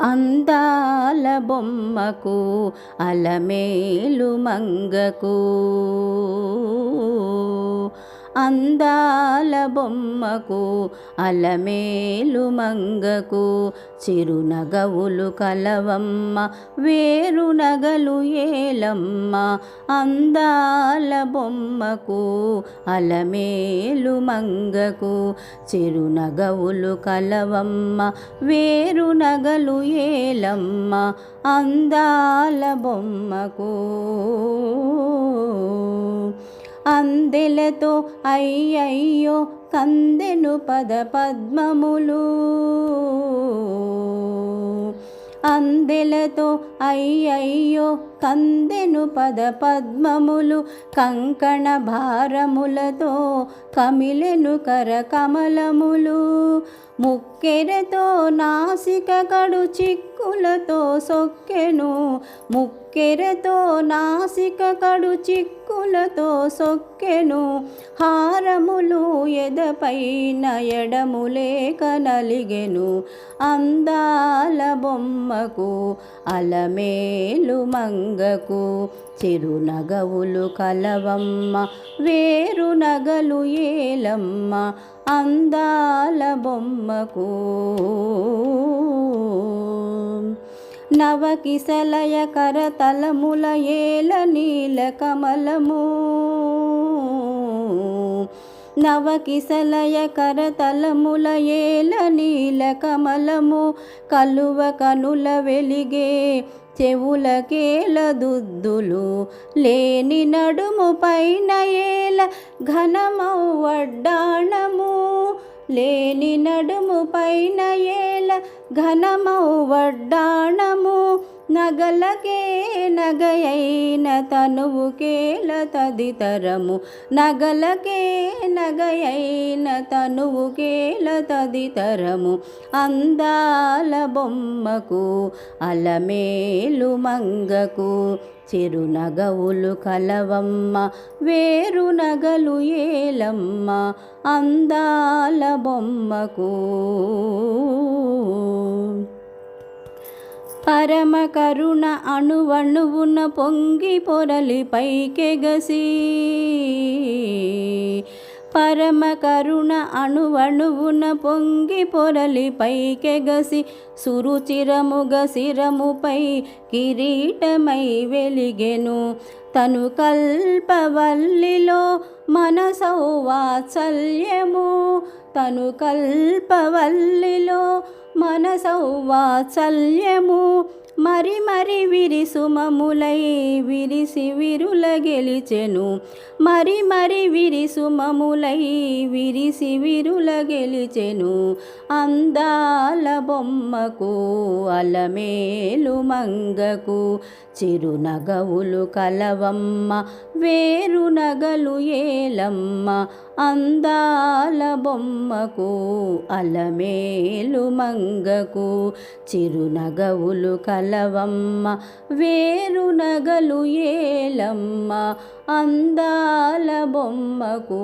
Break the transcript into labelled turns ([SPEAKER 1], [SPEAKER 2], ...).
[SPEAKER 1] అందాల బొమ్మకు అలమేలు మంగకు. అందాల బొమ్మకు అలమేలు మంగకు చిరునగవులు కలవమ్మ వేరు నగలు ఏలమ్మ అందాల బొమ్మకు అలమేలు మంగకు చిరునగవులు కలవమ్మ వేరు నగలు ఏలమ్మ అందాల బొమ్మకు. అందెలతో అయ్యయ్యో కందెను పద పద్మములు. అందెలతో అయ్యయ్యో కందెను పద పద్మములు. కంకణ భారములతో కమిలెను కర కమలములు ముక్కెరతో నాసిక కడు చిక్కులతో సొక్కెను. ముక్కెరతో నాసిక కడు చిక్కులతో సొక్కెను. హారములు ఎదపైన ఎడములేక నలిగెను అందాల బొమ్మకు అలమేలు మంగకు చిరునగవులు కలవమ్మ వేరు నగలు ఏలమ్మ అందాల బొమ్మకు. నవకిసలయ కరతలముల ఏల నీల కమలము. నవకిసలయ కరతలముల ఏల నీల కమలము. కలువ కనుల వెలిగే చెవులకేల దుద్దులు. లేని నడుము పైన ఘనమౌ వడ్డాణము లేని నడుము పైన ఏల ఘనమౌ వడ్డాణము నగలకే నగయైన తనువుకేల తదితరము నగలకే నగయైన తనువుకేల తదితరము అందాల బొమ్మకు అలమేలు మంగకు చిరునగవులు కలవమ్మ వేరు నగలు ఏలమ్మ అందాల బొమ్మకు. పరమ కరుణ అణువణువున పొంగి పొరలి పైకెగసి. పరమ కరుణ అణువణువున పొంగి పొరలి పైకెగసి. సురుచిరముగ శిరముపై కిరీటమై వెలిగెను. తను కల్పవల్లిలో మనసౌ వాత్సల్యము తను కల్పవల్లిలో మనసౌవాత్సల్యము మరి మరి విరిసుమములై విరిసి విరుల గెలిచెను. మరి మరి విరిసుమములై విరిసి విరుల గెలిచెను. అందాల బొమ్మకు అలమేలు మంగకు చిరునగవులు కలవమ్మ వేరు నగలు ఏలమ్మ. అందాల బొమ్మకు అలమేలు మంగకు చిరునగవులు కల కలవమ్మ వేరు నగలు ఏలమ్మ అందాల బొమ్మకు.